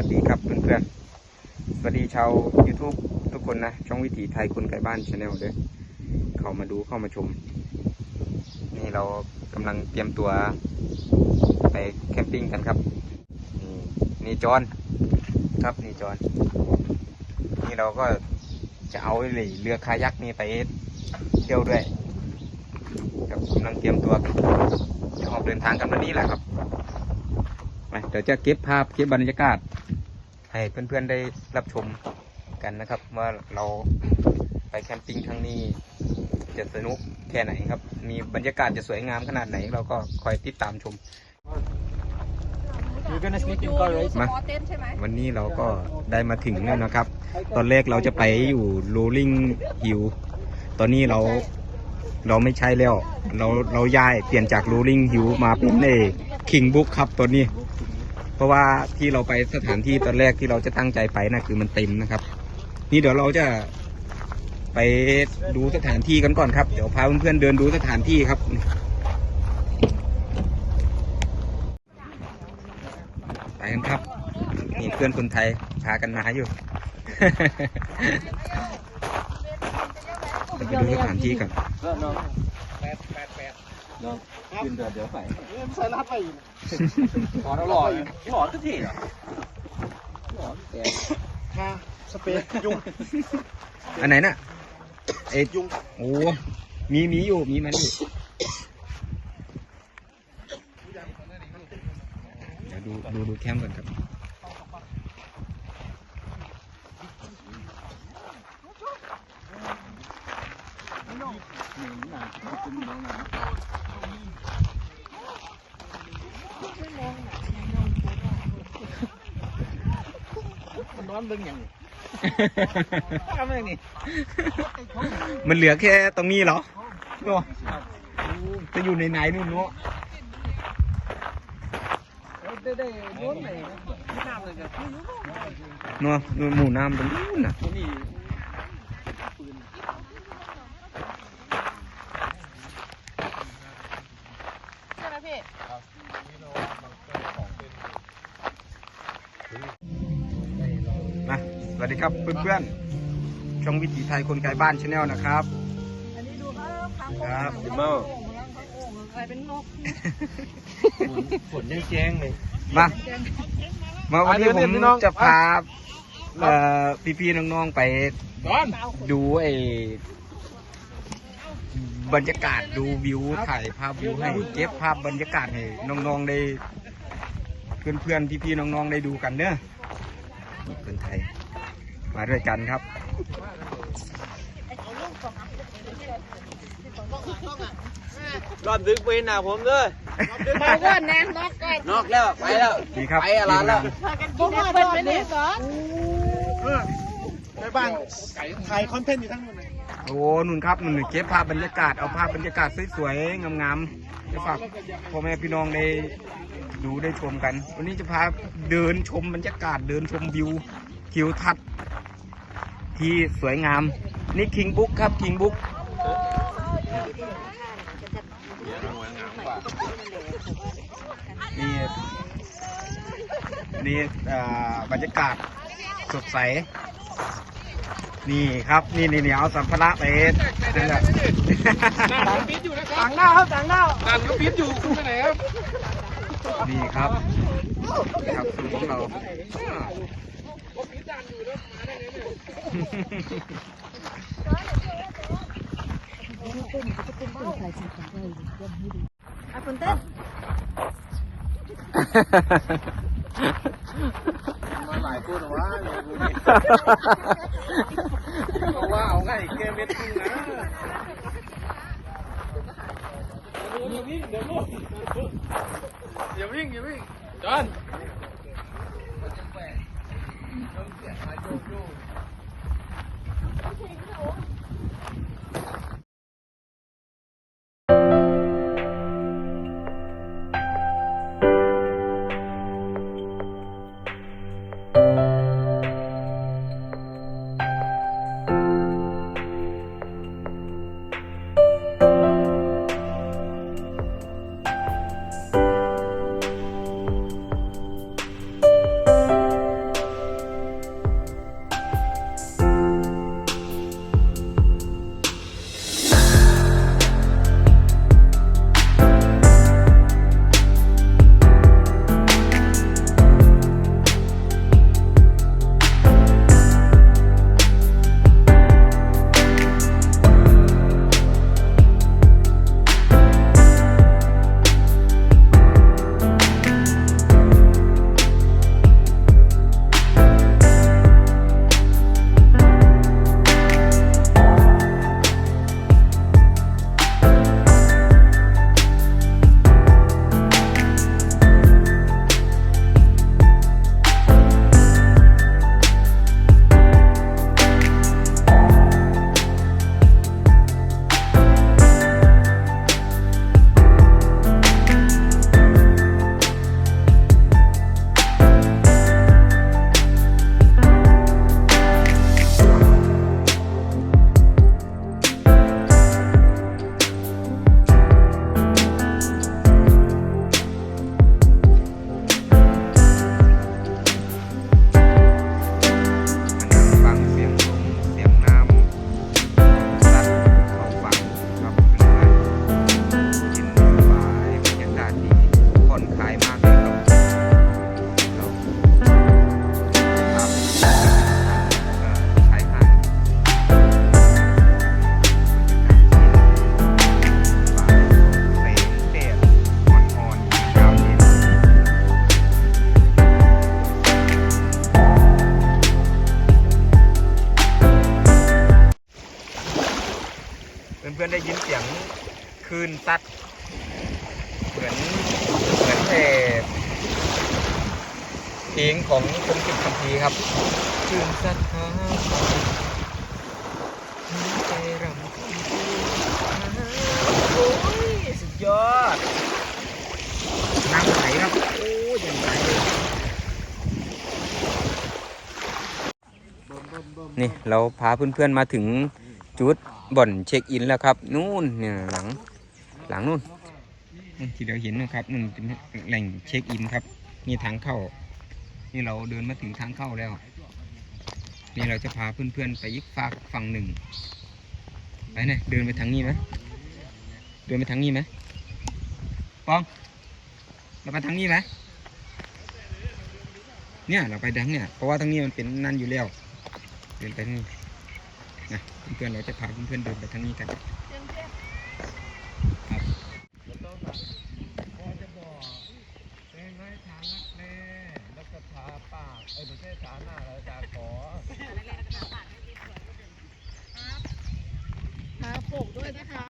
วัสดีครับเพื่อนๆ สวัสดีชาว YouTube ทุกคนนะ ช่องวิถีไทยคนไกลบ้านชาแนลเลยเข้ามาดูเข้ามาชม นี่เรากำลังเตรียมตัวไปแคมปิ้งกันครับ นี่นี่จอนครับนี่จอนนี่เราก็จะเอาเลยเรือคายักนี่ไปเที่ยวด้วยครับกำลังเตรียมตัวจะออกเดินทางกันวันนี้แหละครับไปเดี๋ยวจะเก็บภาพเก็บบรรยากาศ ให้เพื่อนๆได้รับชมกันนะครับ ว่าเราไปแคมปิ้งครั้งนี้จะสนุกแค่ไหนครับ มีบรรยากาศจะสวยงามขนาดไหน เราก็คอยติดตามชม You're gonna sneak in car right มาสปอร์เต้นใช่ไหมวันนี้เราก็ได้มาถึงแล้วนะครับ ตอนแรกเราจะไปอยู่ Rolling Hill ตอนนี้เราเราไม่ใช่แล้ว เราเราย้ายเปลี่ยนจาก Rolling Hill มาเป็นเอ King Book ครับตอนนี้ เพราะว่าที่เราไปสถานที่ตอนแรกที่เราจะตั้งใจไปนะคือมันเต็มนะครับ นี่เดี๋ยวเราจะไปดูสถานที่กันก่อนครับ เดี๋ยวพาเพื่อนๆเดินดูสถานที่ครับไปกันครับมีเพื่อนคนไทยพากันมาอยู่เราไปดูสถานที่กัน No, no. Bad, bad, bad. No. กินเดี๋ยวเดี๋ยวใส่ใส่รับไปอีกขออร่อยหลอนก็ทีเหรอหลอนแต่มาสเปรย์ยุงอันไหนน่ะเอ็ดยุงโอ้มีมีอยู่มีมันอยู่เดี๋ยวดูดูดูแคมป์ก่อนครับ มันนอนเบิ่งอย่างนี้ทำไมนี่มันเหลือแค่ตรงนี้เหรอโอ้จะอยู่ในไหนนู่นเนาะได้ได้โน้นไหนที่น้ำเลยกันเนาะนู่นหมู่น้ำตรงนู้นน่ะตัวนี้ ครับเพื่อนๆ ช่องวิถีไทยคนไกลบ้านชาแนลนะครับ อันนี้ดูครับคางคกครับดิเมอร์อะไรเป็นนกฝนยังแจ้งเลย มา มาวันนี้อะผเดี๋ยวมเดี๋ยวน้อง จะพาเอ่อพี่ๆน้องๆไปนอน ดูไอ้บรรยากาศดูวิวถ่ายภาพวิวให้เก็บภาพบรรยากาศให้น้องๆได้ เพื่อนๆพี่ๆน้องๆได้ดูกันเนอะนี่คนไทย มาด้วยกันครับรอบดึกไปหน้าผมเลยมาก่อนนะนกก่อนนอกแล้วไปแล้วนี่ครับไปอะไรแล้วพวกมันเป็นนี่ก่อนในบ้านถ่ายคอนเทนต์อยู่ทั้งหมดเลยโอ้นุ่นครับนุ่นเก็บภาพบรรยากาศเอาภาพบรรยากาศสวยๆงามๆจะฝากพ่อแม่พี่น้องได้ดูได้ชมกัน วันนี้จะพาเดินชมบรรยากาศเดินชมวิวทิวทัศน์ ที่สวยงาม นี่คิงบุ๊กครับคิงบุ๊กนี่นี่อ่าบรรยากาศสดใส นี่ครับ นี่นี่นี่เอาสัมภาระไปนั่นแหละต่างหน้าครับต่างหน้าต่างก็ปิดอยู่คุณไปไหนครับ นี่ครับนี่ครับคือพวกเราอะคุณเต้นมาหลายคนว่าเอาว่าเอา ไงเกมเม็ดนึงนะอย่าวิ่งเดี๋ยวลูกอย่าวิ่งอย่ I don't know. Okay, no. ของคมกิจคัมภีร์ครับคืนซัดหาหัวใจรำคำพูโอ้ยสุดยอดน้ำไหลครับ โอ้ยยังไหลนี่เราพาเพื่อนๆมาถึงจุดบ่อนเช็คอินแล้วครับ นู่นเนี่ยหลังหลังนู่นที่เราเห็นนะครับนู่นเป็นแหล่งเช็คอินครับนี่ทางเข้า นี่เราเดินมาถึงทางเข้าแล้ว นี่เราจะพาเพื่อนๆไปอีกฝากฝั่งหนึ่งไปไหนเดินไปทางนี้ไหมเดินไปทางนี้ไหมปอง เราไปทางนี้ไหมเนี่ยเราไปทางเนี่ยเพราะว่าทางนี้มันเป็นนั่นอยู่แล้วเดินไปทางนี้นะเพื่อนๆเราจะพาเพื่อนๆเดินไปทางนี้กัน ครับแล้วก็ทา ปากเอ้ยไม่ใช่ทาหน้าเราจะขอมาโปกด้วยนะคะ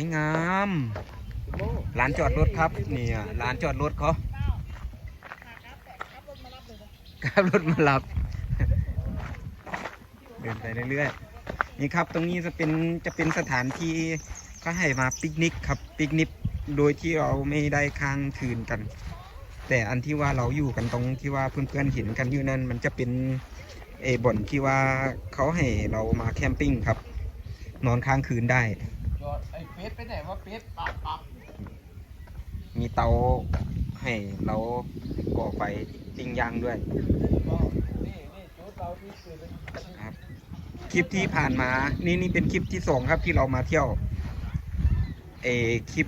วยงามลานจอดรถครับนี่อะลานจอดรถเขาขับรถมารับเดินไปเรื่อยๆนี่ครับตรงนี้จะเป็นจะเป็นสถานที่เขาให้มาปิกนิกครับปิกนิกโดยที่เราไม่ได้ค้างคืนกัน แต่อันที่ว่าเราอยู่กันตรงที่ว่าเพื่อนๆเห็นกันอยู่นั่นมันจะเป็นเออบ่อนที่ว่าเขาให้เรามาแคมปิ้งครับ นอนค้างคืนได้ จอดไอ้เป็ดไปไหนวะเป็ดปับปับมีเตาให้เราก่อไฟปิ้งย่างด้วยก็นี่นี่จุดเราที่คือเป็นครับ คลิปที่ผ่านมา นี่นี่เป็นคลิปที่สองครับที่เรามาเที่ยวเออคลิป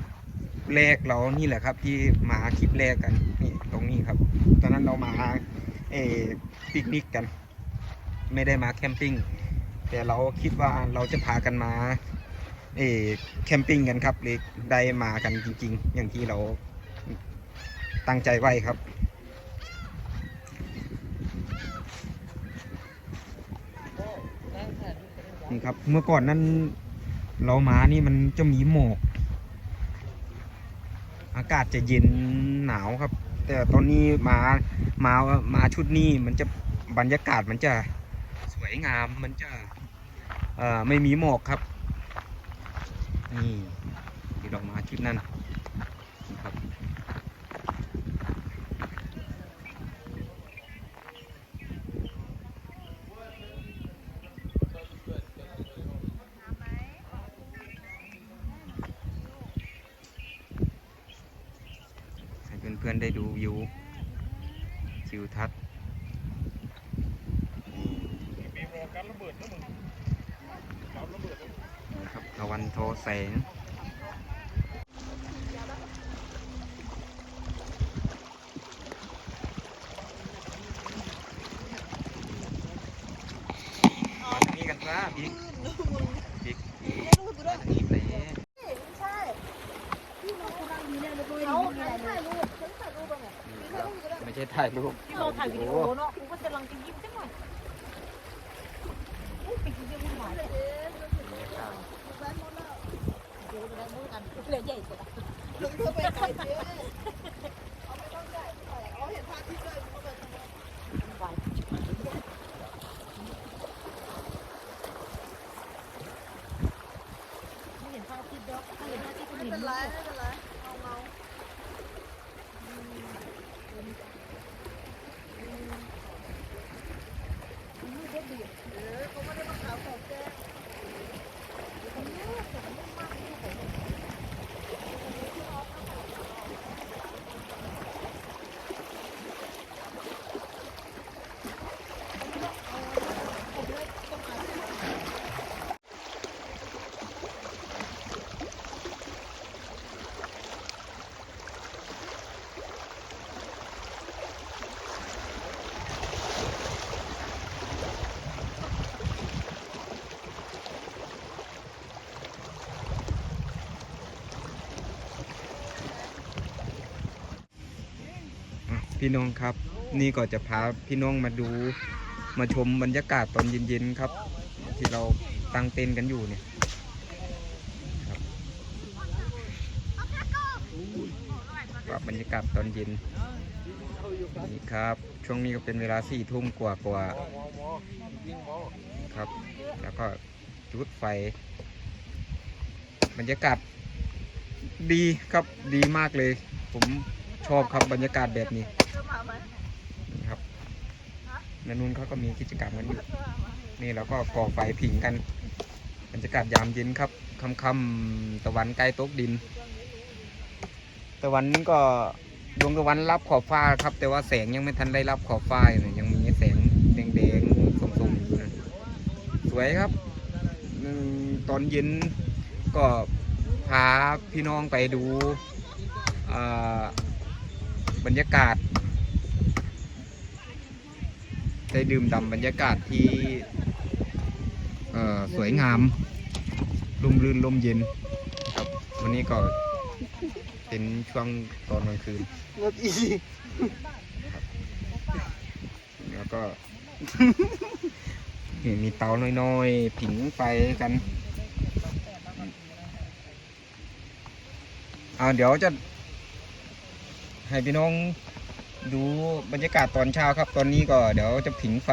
แรกเรานี่แหละครับ ที่มาคลิปแรกกันนี่ตรงนี้ครับ ตอนนั้นเรามาเออปิกนิกกัน ไม่ได้มาแคมปิ้งแต่เราคิดว่าเราจะพากันมา เอแคมปิ้งกันครับเลยได้มากันจริง ๆ อย่างที่เราตั้งใจไว้ครับ นี่ครับ เมื่อก่อนนั้นเรามานี่มันจะมีหมอกอากาศจะเย็นหนาวครับ แต่ตอนนี้มามามาชุดนี้มันจะบรรยากาศมันจะสวยงามมันจะไม่มีหมอกครับ นี่ดอกไมาชุดนั้นนะครับ ให้เพื่อนๆได้ดูวิวทิวทัศน์ มีโมกันระเบิดนะมึงกับระเบิด นี่ครับตะ วันโทแสงมาทางนี้กันซะบิ๊กบิ๊กมาทางนี้ไปเขาถ่ายรูปฉันถ่ายรูปเนี่ยไม่ใช่ถ่ายรูป ที่เราถ่ายวิดีโอ ถึงเธอไปไหนเจ๊เอาไม่ต้องใหญ่เขาเห็นภาพที่เจอเขาไม่เห็นภาพที่ด็อกไม่เห็นภาพที่คุณเห็นเป็นไร ลูก พี่น้องครับ นี่ก็จะพาพี่น้องมาดูมาชมบรรยากาศตอนเย็นๆครับ ที่เราตั้งเต็นท์กันอยู่เนี่ยครับบรรยากาศตอนเย็นนี่ครับ ช่วงนี้ก็เป็นเวลาสี่ทุ่มกว่ากว่าๆครับ แล้วก็จุดไฟ บรรยากาศดีครับดีมากเลย ผมชอบครับบรรยากาศแบบนี้ นี่ครับนันนุนเขาก็มีกิจกรรมกันอยู่ นี่เราก็ก่อไฟผิงกันบรรยากาศยามเย็นครับค่ำๆตะวันใกล้ตกดิน ตะวันก็ดวงตะวันรับขอบฟ้าครับ แต่ว่าแสงยังไม่ทันได้รับขอบฟ้าอยู่นะยังมีแสงแดงๆส้มๆอยู่นะสวยครับอืมตอนเย็นก็พาพี่น้องไปดูอ่าบรรยากาศ ได้ดื่มด่ำบรรยากาศที่เอ่อสวยงามลมรื่นลมเย็นครับ วันนี้ก็เป็นช่วงตอนกลางคืนรถอีแล้วก็เห็นมีเตาน้อยๆ ผิงไฟกันเอาเดี๋ยวจะให้พี่น้อง ดูบรรยากาศตอนเช้าครับ ตอนนี้ก็เดี๋ยวจะผิงไฟ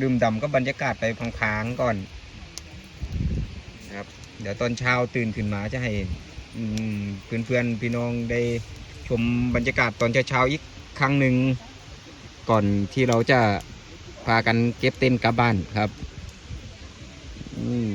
ดื่มด่ำก็บรรยากาศไปพลางๆก่อนครับ เดี๋ยวตอนเช้าตื่นขึ้นมาจะให้เพื่อนๆพี่น้องได้ชมบรรยากาศตอนเช้าๆอีกครั้งหนึ่งก่อนที่เราจะพากันเก็บเต็นท์กลับบ้านครับ อืม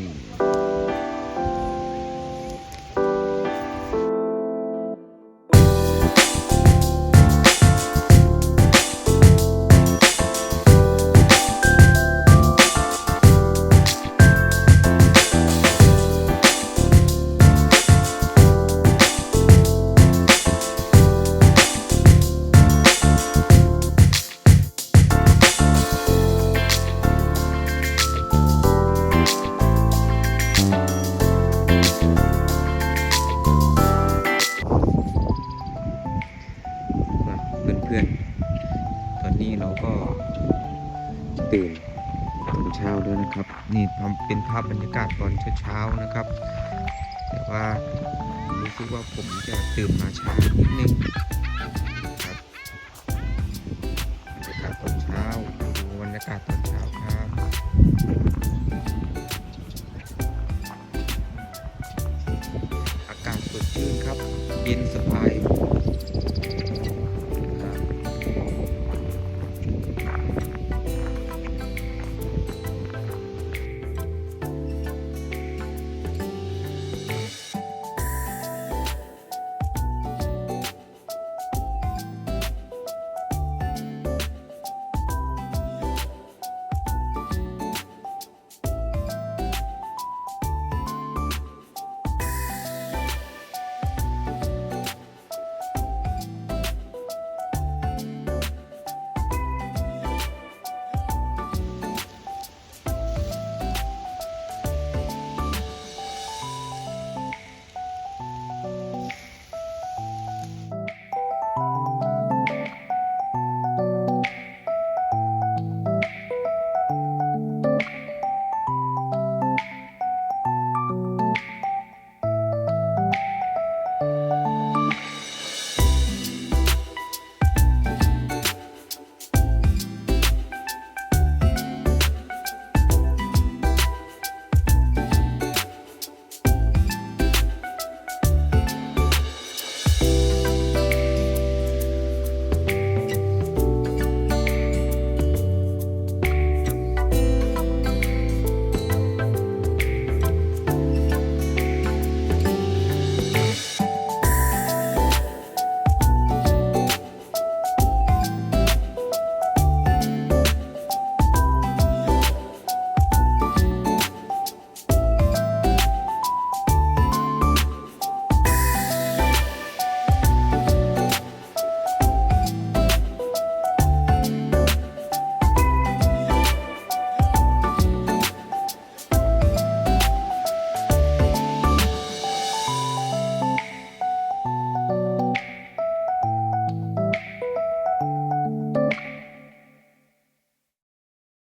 เป็นภาพบรรยากาศตอนเช้าๆนะครับ แต่ว่ารู้สึกว่าผมจะตื่นมาช้านิดนึงครับบรรยากาศตอนเช้าดูบรรยากาศตอนเช้าครับอากาศสดชื่นครับเย็นส